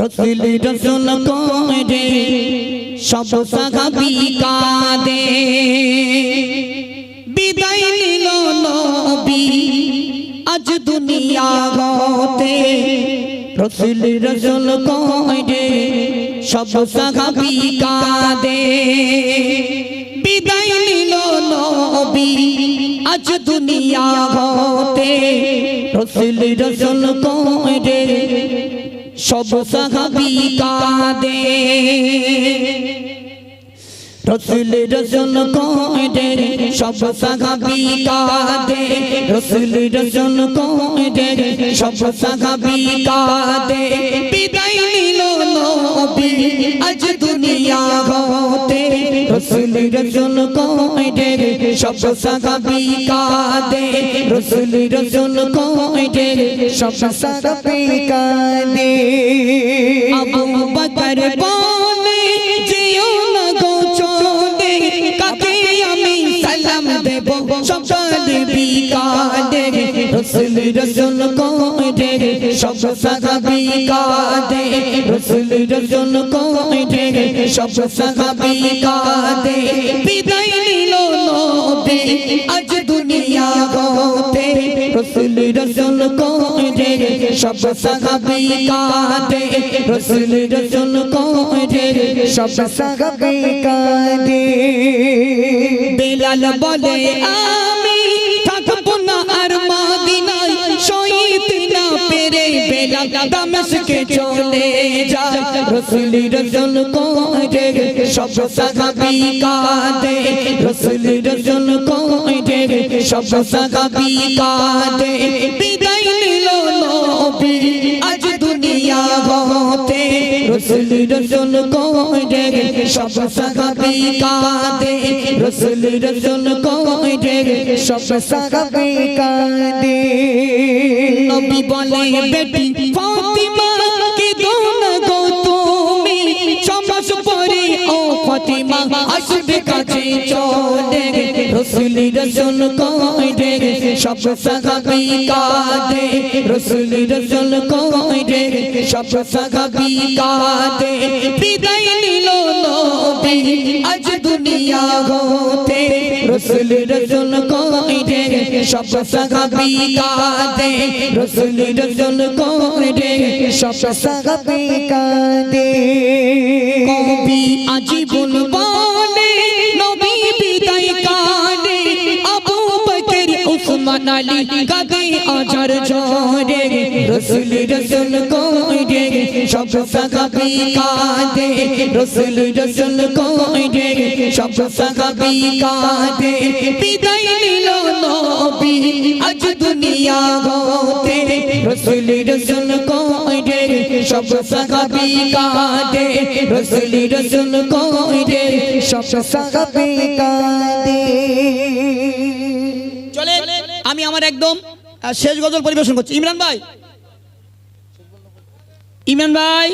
রসুল রসুল করে সব সাহাবি কাঁদে বিদায় নিল নবী, আজ দুনিয়া হতে রসুল রসুল করে সব সাহাবি কাঁদে বিদায় নিল নবী, আজ দুনিয়া হতে রসুল রসুল করে সব সাহাবি কাঁদে রসুল রসুল কোডে সব সাহাবি কাঁদে রসুল রসুল কোডে সব সাহাবি কাঁদে বিদায় নিল নবী আজ দুনিয়া হতে রসুল রসুল কোডে সব সাহাবি কাঁদে রসুল রসুল কোডে সব সাহাবি কাঁদে রসুল রসুল কোডে সব সাহাবি কাঁদে। রসুল রসুল কোডে সব সাহাবি কাঁদে। বিদায় নিল নবী, আজ দুনিয়া হতে রসুল রসুল কোডে সব সাহাবি কাঁদে। রসুল রসুল কোডে সব সাহাবি কাঁদে। বেলাল বলে আমি দামেশকে চলে যায়, রসুল রসুল কোডে সব সাহাবি কাঁদে, রসুল রসুল কোডে সব সাহাবি কাঁদে। নবী, আজ দুনিয়া হতে রসুল রসুল কোডে সব সাহাবি কাঁদে, রসুল রসুল সব সাহাবি বলে, বেটি ফাতিমা আসবে কাছে, চলে রসুল রসুল কোডে সব সাহাবি কাঁদে রসুল রসুল কোডে সব সাহাবি কাঁদে, বিদায় নিল নবী, আজ দুনিয়া হতে। রসুল সব সাহাবি কাঁদে রসুল রসুল কোডে সব সাহাবি কাঁদে কবি আজীবন বলে আলী কাঁদে আজার ঝরে রসুল রসুল কোডে সব সাহাবি কাঁদে রসুল রসুল কোডে সব সাহাবি কাঁদে বিদায় নিল নবী আজ দুনিয়া হতে রসুল রসুল কোডে সব সাহাবি কাঁদে রসুল রসুল কোডে সব সাহাবি কাঁদে আমি আমার একদম শেষ গজল পরিবেশন করছি। ইমরান ভাই। ইমরান ভাই।